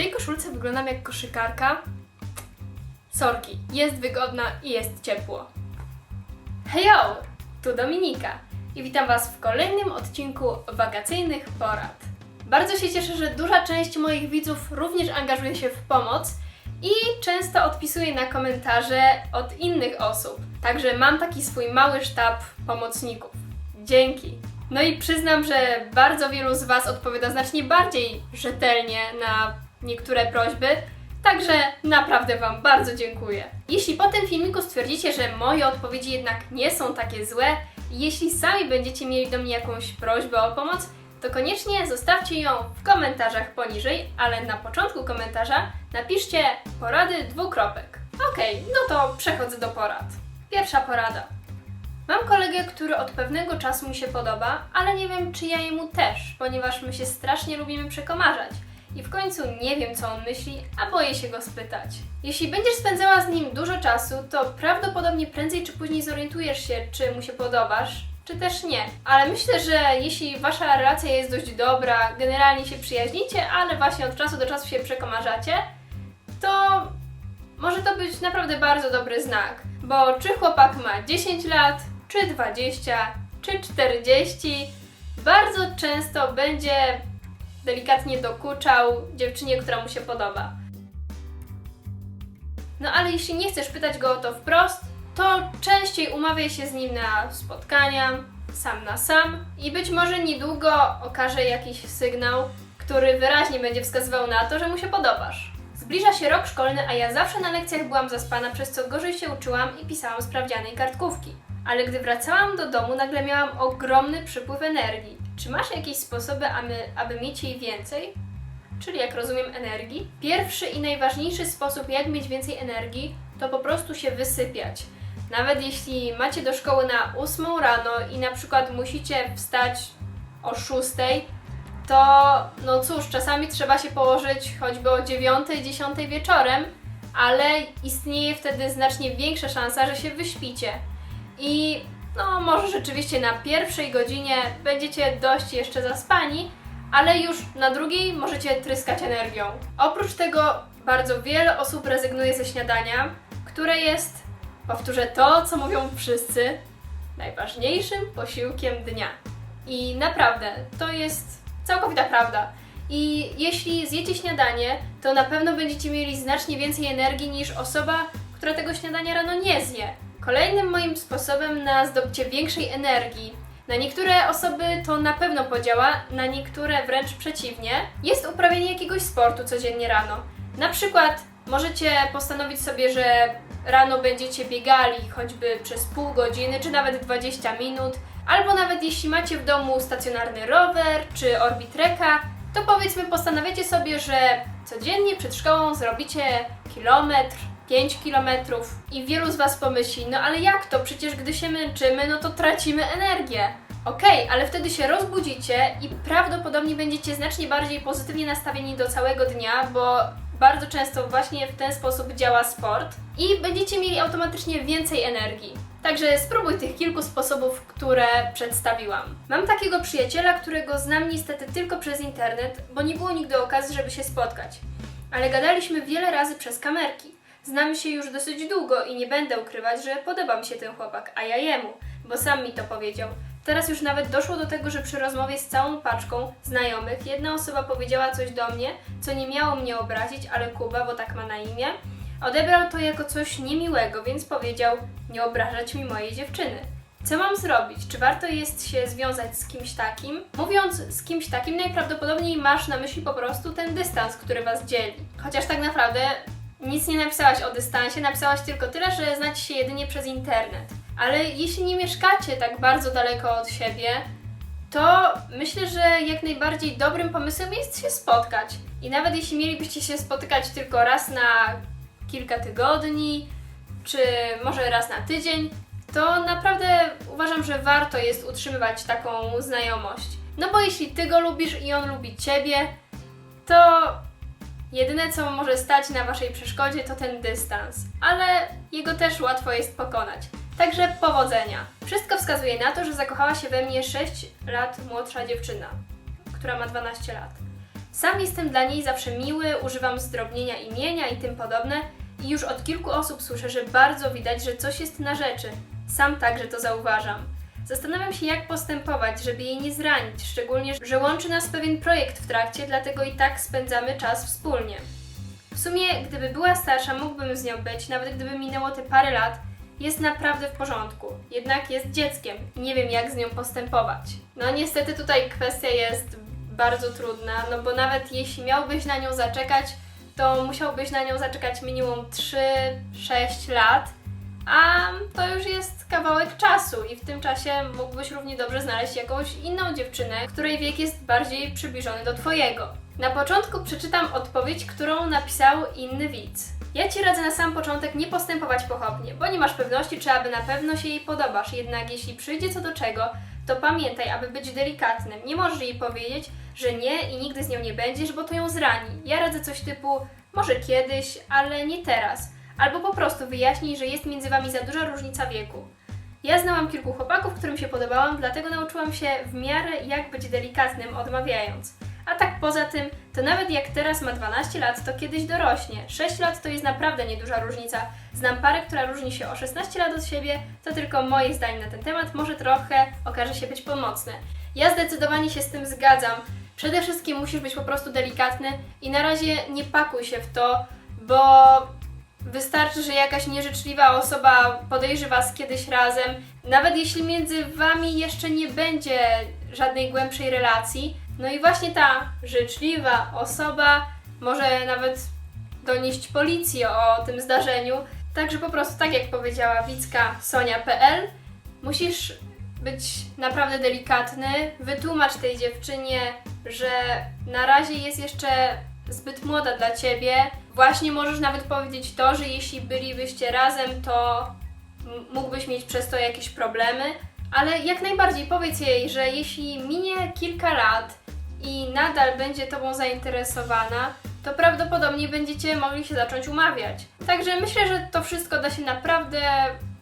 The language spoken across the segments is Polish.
tej koszulce wyglądam jak koszykarka. Sorki, jest wygodna i jest ciepło. Hejo, tu Dominika i witam Was w kolejnym odcinku wakacyjnych porad. Bardzo się cieszę, że duża część moich widzów również angażuje się w pomoc i często odpisuje na komentarze od innych osób. Także mam taki swój mały sztab pomocników. Dzięki. No i przyznam, że bardzo wielu z Was odpowiada znacznie bardziej rzetelnie na niektóre prośby, Także naprawdę Wam bardzo dziękuję. Jeśli po tym filmiku stwierdzicie, że moje odpowiedzi jednak nie są takie złe jeśli sami będziecie mieli do mnie jakąś prośbę o pomoc, to koniecznie zostawcie ją w komentarzach poniżej, ale na początku komentarza napiszcie porady dwukropek. Okej, no to przechodzę do porad. Pierwsza porada. Mam kolegę, który od pewnego czasu mi się podoba, ale nie wiem, czy ja jemu też, ponieważ my się strasznie lubimy przekomarzać. I w końcu nie wiem, co on myśli, a boję się go spytać. Jeśli będziesz spędzała z nim dużo czasu, to prawdopodobnie prędzej czy później zorientujesz się, czy mu się podobasz, czy też nie. Ale myślę, że jeśli wasza relacja jest dość dobra, generalnie się przyjaźnicie, ale właśnie od czasu do czasu się przekomarzacie, to może to być naprawdę bardzo dobry znak. Bo czy chłopak ma 10 lat, czy 20, czy 40, bardzo często będzie delikatnie dokuczał dziewczynie, która mu się podoba. No ale jeśli nie chcesz pytać go o to wprost, to częściej umawiaj się z nim na spotkania, sam na sam i być może niedługo okaże jakiś sygnał, który wyraźnie będzie wskazywał na to, że mu się podobasz. Zbliża się rok szkolny, a ja zawsze na lekcjach byłam zaspana, przez co gorzej się uczyłam i pisałam sprawdziany i kartkówki. Ale gdy wracałam do domu, nagle miałam ogromny przypływ energii. Czy masz jakieś sposoby, aby, aby mieć jej więcej? Czyli jak rozumiem energii. Pierwszy i najważniejszy sposób, jak mieć więcej energii, to po prostu się wysypiać. Nawet jeśli macie do szkoły na 8 rano i na przykład musicie wstać o 6, to no cóż, czasami trzeba się położyć choćby o 9, 10 wieczorem, ale istnieje wtedy znacznie większa szansa, że się wyśpicie. I no, może rzeczywiście na pierwszej godzinie będziecie dość jeszcze zaspani, ale już na drugiej możecie tryskać energią. Oprócz tego bardzo wiele osób rezygnuje ze śniadania, które jest, powtórzę to, co mówią wszyscy, najważniejszym posiłkiem dnia. I naprawdę, to jest całkowita prawda. I jeśli zjecie śniadanie, to na pewno będziecie mieli znacznie więcej energii niż osoba, która tego śniadania rano nie zje. Kolejnym moim sposobem na zdobycie większej energii, na niektóre osoby to na pewno podziała, na niektóre wręcz przeciwnie, jest uprawianie jakiegoś sportu codziennie rano. Na przykład możecie postanowić sobie, że rano będziecie biegali choćby przez pół godziny, czy nawet 20 minut, albo nawet jeśli macie w domu stacjonarny rower czy orbitreka, to powiedzmy postanawiacie sobie, że codziennie przed szkołą zrobicie kilometr, 5 kilometrów i wielu z Was pomyśli, no ale jak to? Przecież gdy się męczymy, no to tracimy energię. Okej, ale wtedy się rozbudzicie i prawdopodobnie będziecie znacznie bardziej pozytywnie nastawieni do całego dnia, bo bardzo często właśnie w ten sposób działa sport i będziecie mieli automatycznie więcej energii. Także spróbuj tych kilku sposobów, które przedstawiłam. Mam takiego przyjaciela, którego znam niestety tylko przez internet, bo nie było nigdy okazji, żeby się spotkać. Ale gadaliśmy wiele razy przez kamerki. Znamy się już dosyć długo i nie będę ukrywać, że podoba mi się ten chłopak, a ja jemu, bo sam mi to powiedział. Teraz już nawet doszło do tego, że przy rozmowie z całą paczką znajomych jedna osoba powiedziała coś do mnie, co nie miało mnie obrazić, ale Kuba, bo tak ma na imię, odebrał to jako coś niemiłego, więc powiedział nie obrażać mi mojej dziewczyny. Co mam zrobić? Czy warto jest się związać z kimś takim? Mówiąc z kimś takim, najprawdopodobniej masz na myśli po prostu ten dystans, który was dzieli. Chociaż tak naprawdę nic nie napisałaś o dystansie, napisałaś tylko tyle, że znacie się jedynie przez internet. Ale jeśli nie mieszkacie tak bardzo daleko od siebie, to myślę, że jak najbardziej dobrym pomysłem jest się spotkać. I nawet jeśli mielibyście się spotykać tylko raz na kilka tygodni, czy może raz na tydzień, to naprawdę uważam, że warto jest utrzymywać taką znajomość. No bo jeśli ty go lubisz i on lubi ciebie, to jedyne co może stać na waszej przeszkodzie to ten dystans, ale jego też łatwo jest pokonać. Także powodzenia. Wszystko wskazuje na to, że zakochała się we mnie 6 lat młodsza dziewczyna, która ma 12 lat. Sam jestem dla niej zawsze miły, używam zdrobnienia imienia i tym podobne i już od kilku osób słyszę, że bardzo widać, że coś jest na rzeczy. Sam także to zauważam. Zastanawiam się, jak postępować, żeby jej nie zranić, szczególnie, że łączy nas pewien projekt w trakcie, dlatego i tak spędzamy czas wspólnie. W sumie, gdyby była starsza, mógłbym z nią być, nawet gdyby minęło te parę lat. Jest naprawdę w porządku, jednak jest dzieckiem i nie wiem, jak z nią postępować. No, niestety tutaj kwestia jest bardzo trudna, no bo nawet jeśli miałbyś na nią zaczekać, to musiałbyś na nią zaczekać minimum 3-6 lat, a to już jest kawałek czasu i w tym czasie mógłbyś równie dobrze znaleźć jakąś inną dziewczynę, której wiek jest bardziej przybliżony do Twojego. Na początku przeczytam odpowiedź, którą napisał inny widz. Ja Ci radzę na sam początek nie postępować pochopnie, bo nie masz pewności, czy aby na pewno się jej podobasz. Jednak jeśli przyjdzie co do czego, to pamiętaj, aby być delikatnym. Nie możesz jej powiedzieć, że nie i nigdy z nią nie będziesz, bo to ją zrani. Ja radzę coś typu, może kiedyś, ale nie teraz. Albo po prostu wyjaśnij, że jest między wami za duża różnica wieku. Ja znałam kilku chłopaków, którym się podobałam, dlatego nauczyłam się w miarę jak być delikatnym, odmawiając. A tak poza tym, to nawet jak teraz ma 12 lat, to kiedyś dorośnie. 6 lat to jest naprawdę nieduża różnica. Znam parę, która różni się o 16 lat od siebie, to tylko moje zdanie na ten temat może trochę okaże się być pomocne. Ja zdecydowanie się z tym zgadzam. Przede wszystkim musisz być po prostu delikatny i na razie nie pakuj się w to, bo Wystarczy, że jakaś nieżyczliwa osoba podejrzy Was kiedyś razem, nawet jeśli między Wami jeszcze nie będzie żadnej głębszej relacji. No i właśnie ta życzliwa osoba może nawet donieść policję o tym zdarzeniu. Także po prostu, tak jak powiedziała Wicka Sonia.pl, musisz być naprawdę delikatny, wytłumacz tej dziewczynie, że na razie jest jeszcze zbyt młoda dla ciebie. Właśnie możesz nawet powiedzieć to, że jeśli bylibyście razem, to mógłbyś mieć przez to jakieś problemy, ale jak najbardziej powiedz jej, że jeśli minie kilka lat i nadal będzie tobą zainteresowana, to prawdopodobnie będziecie mogli się zacząć umawiać. Także myślę, że to wszystko da się naprawdę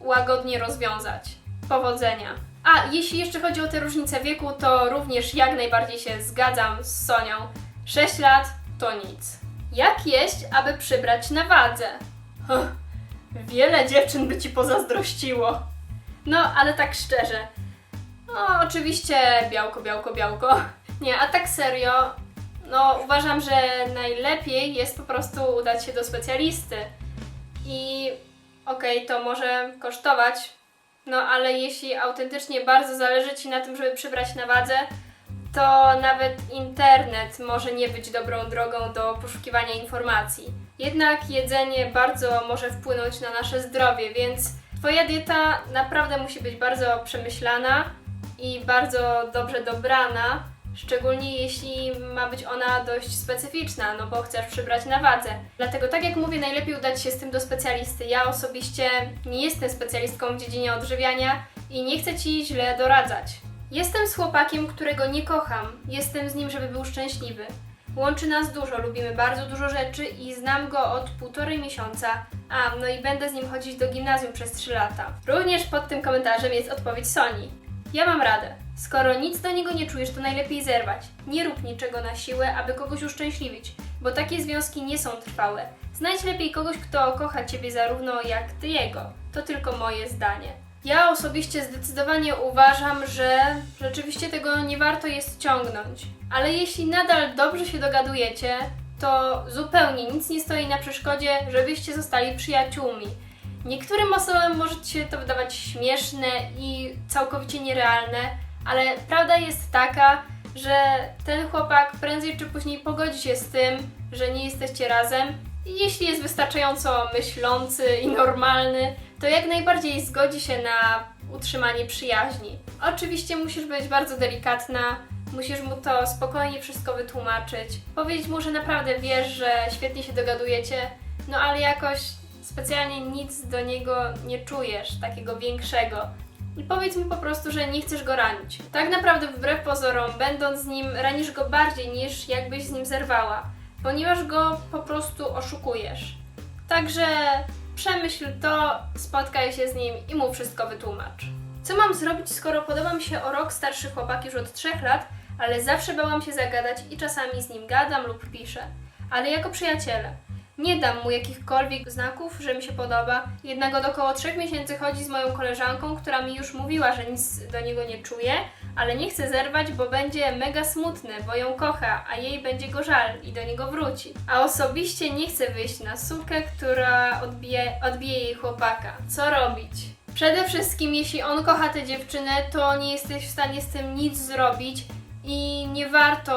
łagodnie rozwiązać. Powodzenia. A jeśli jeszcze chodzi o te różnice wieku, to również jak najbardziej się zgadzam z Sonią. 6 lat to nic. Jak jeść, aby przybrać na wadze? Huh, wiele dziewczyn by ci pozazdrościło. No, ale tak szczerze. No, oczywiście białko, białko, białko. Nie, a tak serio, no uważam, że najlepiej jest po prostu udać się do specjalisty. I okej, to może kosztować, no ale jeśli autentycznie bardzo zależy Ci na tym, żeby przybrać na wadze, to nawet internet może nie być dobrą drogą do poszukiwania informacji. Jednak jedzenie bardzo może wpłynąć na nasze zdrowie, więc Twoja dieta naprawdę musi być bardzo przemyślana i bardzo dobrze dobrana, szczególnie jeśli ma być ona dość specyficzna, no bo chcesz przybrać na wadze. Dlatego, tak jak mówię, najlepiej udać się z tym do specjalisty. Ja osobiście nie jestem specjalistką w dziedzinie odżywiania i nie chcę Ci źle doradzać. Jestem z chłopakiem, którego nie kocham. Jestem z nim, żeby był szczęśliwy. Łączy nas dużo, lubimy bardzo dużo rzeczy i znam go od półtorej miesiąca. A, no i będę z nim chodzić do gimnazjum przez 3 lata. Również pod tym komentarzem jest odpowiedź Soni. Ja mam radę. Skoro nic do niego nie czujesz, to najlepiej zerwać. Nie rób niczego na siłę, aby kogoś uszczęśliwić, bo takie związki nie są trwałe. Znajdź lepiej kogoś, kto kocha ciebie zarówno jak ty jego. To tylko moje zdanie. Ja osobiście zdecydowanie uważam, że rzeczywiście tego nie warto jest ciągnąć. Ale jeśli nadal dobrze się dogadujecie, to zupełnie nic nie stoi na przeszkodzie, żebyście zostali przyjaciółmi. Niektórym osobom może się to wydawać śmieszne i całkowicie nierealne, ale prawda jest taka, że ten chłopak prędzej czy później pogodzi się z tym, że nie jesteście razem jeśli jest wystarczająco myślący i normalny, to jak najbardziej zgodzi się na utrzymanie przyjaźni. Oczywiście musisz być bardzo delikatna, musisz mu to spokojnie wszystko wytłumaczyć, powiedzieć mu, że naprawdę wiesz, że świetnie się dogadujecie, no ale jakoś specjalnie nic do niego nie czujesz, takiego większego. I powiedz mu po prostu, że nie chcesz go ranić. Tak naprawdę, wbrew pozorom, będąc z nim, ranisz go bardziej niż jakbyś z nim zerwała, ponieważ go po prostu oszukujesz. Także przemyśl to, spotkaj się z nim i mu wszystko wytłumacz. Co mam zrobić, skoro podoba mi się o rok starszy chłopak już od 3 lat, ale zawsze bałam się zagadać i czasami z nim gadam lub piszę, ale jako przyjaciele. Nie dam mu jakichkolwiek znaków, że mi się podoba, jednak od około trzech miesięcy chodzi z moją koleżanką, która mi już mówiła, że nic do niego nie czuje, ale nie chce zerwać, bo będzie mega smutny, bo ją kocha, a jej będzie go żal i do niego wróci. A osobiście nie chce wyjść na sukę, która odbije, odbije jej chłopaka. Co robić? Przede wszystkim, jeśli on kocha tę dziewczynę, to nie jesteś w stanie z tym nic zrobić i nie warto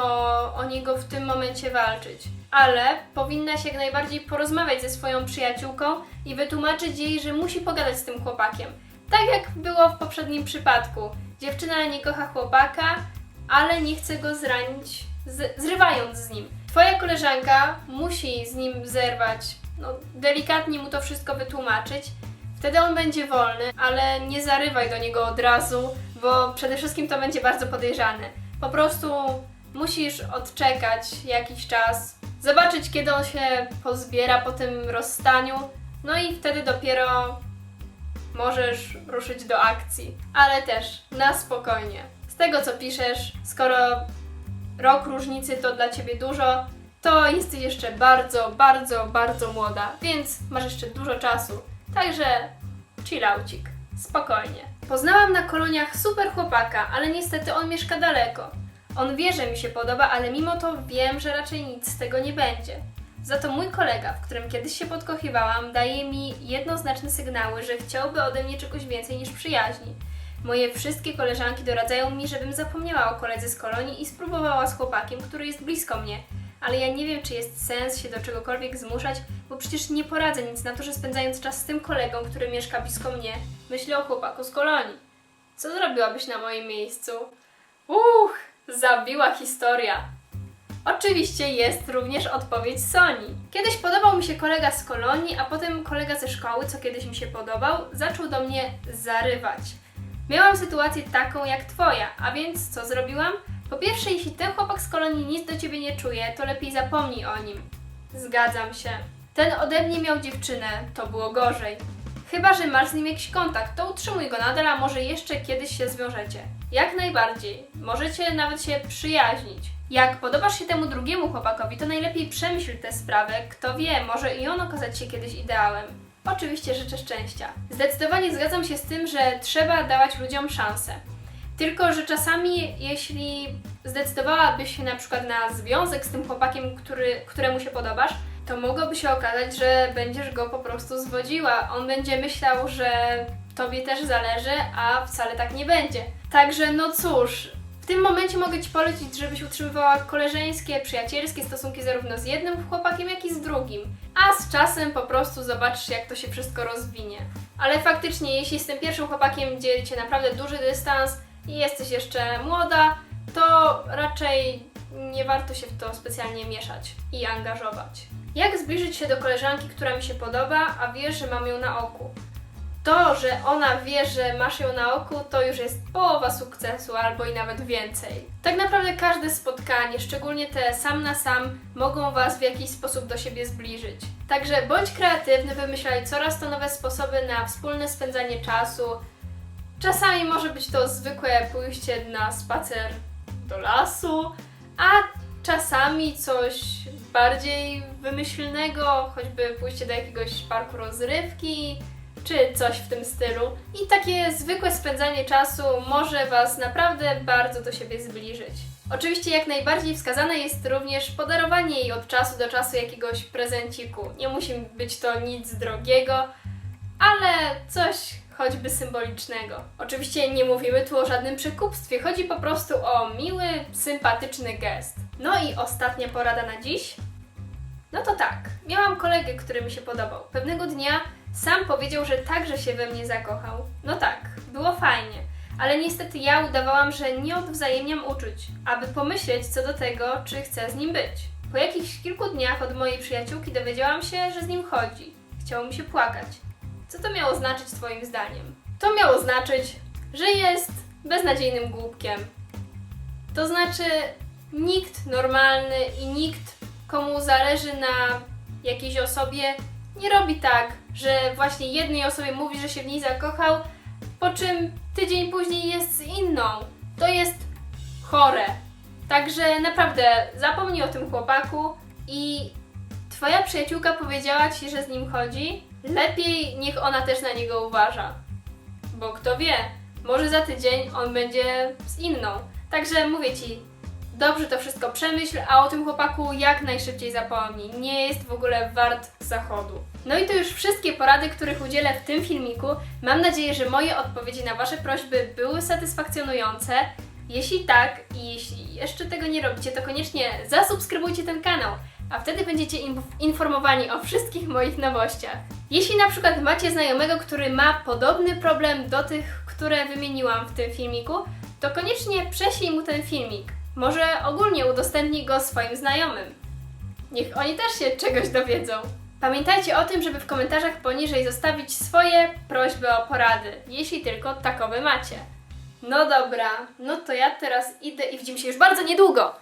o niego w tym momencie walczyć. Ale powinnaś jak najbardziej porozmawiać ze swoją przyjaciółką i wytłumaczyć jej, że musi pogadać z tym chłopakiem. Tak jak było w poprzednim przypadku. Dziewczyna nie kocha chłopaka, ale nie chce go zranić, z, zrywając z nim. Twoja koleżanka musi z nim zerwać, no, delikatnie mu to wszystko wytłumaczyć. Wtedy on będzie wolny, ale nie zarywaj do niego od razu, bo przede wszystkim to będzie bardzo podejrzane. Po prostu musisz odczekać jakiś czas, zobaczyć kiedy on się pozbiera po tym rozstaniu, no i wtedy dopiero możesz ruszyć do akcji, ale też na spokojnie. Z tego co piszesz, skoro rok różnicy to dla ciebie dużo, to jesteś jeszcze bardzo, bardzo, bardzo młoda, więc masz jeszcze dużo czasu. Także chillaucik, spokojnie. Poznałam na koloniach super chłopaka, ale niestety on mieszka daleko. On wie, że mi się podoba, ale mimo to wiem, że raczej nic z tego nie będzie. Za to mój kolega, w którym kiedyś się podkochiwałam, daje mi jednoznaczne sygnały, że chciałby ode mnie czegoś więcej niż przyjaźni. Moje wszystkie koleżanki doradzają mi, żebym zapomniała o koledze z kolonii i spróbowała z chłopakiem, który jest blisko mnie. Ale ja nie wiem, czy jest sens się do czegokolwiek zmuszać, bo przecież nie poradzę nic na to, że spędzając czas z tym kolegą, który mieszka blisko mnie, myślę o chłopaku z kolonii. Co zrobiłabyś na moim miejscu? Uch, zabiła historia. Oczywiście jest również odpowiedź Soni. Kiedyś podobał mi się kolega z kolonii, a potem kolega ze szkoły, co kiedyś mi się podobał, zaczął do mnie zarywać. Miałam sytuację taką jak twoja, a więc co zrobiłam? Po pierwsze, jeśli ten chłopak z kolonii nic do ciebie nie czuje, to lepiej zapomnij o nim. Zgadzam się. Ten ode mnie miał dziewczynę, to było gorzej. Chyba, że masz z nim jakiś kontakt, to utrzymuj go nadal, a może jeszcze kiedyś się zwiążecie. Jak najbardziej. Możecie nawet się przyjaźnić. Jak podobasz się temu drugiemu chłopakowi, to najlepiej przemyśl tę sprawę. Kto wie, może i on okazać się kiedyś ideałem. Oczywiście życzę szczęścia. Zdecydowanie zgadzam się z tym, że trzeba dawać ludziom szansę. Tylko, że czasami, jeśli zdecydowałabyś się na przykład na związek z tym chłopakiem, który, któremu się podobasz, to mogłoby się okazać, że będziesz go po prostu zwodziła. On będzie myślał, że tobie też zależy, a wcale tak nie będzie. Także no cóż, w tym momencie mogę Ci polecić, żebyś utrzymywała koleżeńskie, przyjacielskie stosunki zarówno z jednym chłopakiem, jak i z drugim. A z czasem po prostu zobaczysz, jak to się wszystko rozwinie. Ale faktycznie, jeśli z tym pierwszym chłopakiem dzieli Cię naprawdę duży dystans i jesteś jeszcze młoda, to raczej nie warto się w to specjalnie mieszać i angażować. Jak zbliżyć się do koleżanki, która mi się podoba, a wiesz, że mam ją na oku? To, że ona wie, że masz ją na oku, to już jest połowa sukcesu, albo i nawet więcej. Tak naprawdę każde spotkanie, szczególnie te sam na sam, mogą Was w jakiś sposób do siebie zbliżyć. Także bądź kreatywny, wymyślaj coraz to nowe sposoby na wspólne spędzanie czasu. Czasami może być to zwykłe pójście na spacer do lasu, a czasami coś bardziej wymyślnego, choćby pójście do jakiegoś parku rozrywki, czy coś w tym stylu. I takie zwykłe spędzanie czasu może Was naprawdę bardzo do siebie zbliżyć. Oczywiście jak najbardziej wskazane jest również podarowanie jej od czasu do czasu jakiegoś prezenciku. Nie musi być to nic drogiego, ale coś choćby symbolicznego. Oczywiście nie mówimy tu o żadnym przekupstwie, chodzi po prostu o miły, sympatyczny gest. No i ostatnia porada na dziś. No to tak, miałam kolegę, który mi się podobał. Pewnego dnia sam powiedział, że także się we mnie zakochał. No tak, było fajnie, ale niestety ja udawałam, że nie odwzajemniam uczuć, aby pomyśleć co do tego, czy chcę z nim być. Po jakichś kilku dniach od mojej przyjaciółki dowiedziałam się, że z nim chodzi. Chciało mi się płakać. Co to miało znaczyć Twoim zdaniem? To miało znaczyć, że jest beznadziejnym głupkiem. To znaczy, nikt normalny i nikt, komu zależy na jakiejś osobie, nie robi tak, że właśnie jednej osobie mówi, że się w niej zakochał, po czym tydzień później jest z inną. To jest chore. Także naprawdę zapomnij o tym chłopaku i twoja przyjaciółka powiedziała ci, że z nim chodzi. Lepiej niech ona też na niego uważa. Bo kto wie, może za tydzień on będzie z inną. Także mówię ci, dobrze to wszystko przemyśl, a o tym chłopaku jak najszybciej zapomnij. Nie jest w ogóle wart zachodu. No i to już wszystkie porady, których udzielę w tym filmiku. Mam nadzieję, że moje odpowiedzi na Wasze prośby były satysfakcjonujące. Jeśli tak i jeśli jeszcze tego nie robicie, to koniecznie zasubskrybujcie ten kanał, a wtedy będziecie inf- informowani o wszystkich moich nowościach. Jeśli na przykład macie znajomego, który ma podobny problem do tych, które wymieniłam w tym filmiku, to koniecznie prześlij mu ten filmik. Może ogólnie udostępnij go swoim znajomym. Niech oni też się czegoś dowiedzą. Pamiętajcie o tym, żeby w komentarzach poniżej zostawić swoje prośby o porady, jeśli tylko takowe macie. No dobra, no to ja teraz idę i widzimy się już bardzo niedługo.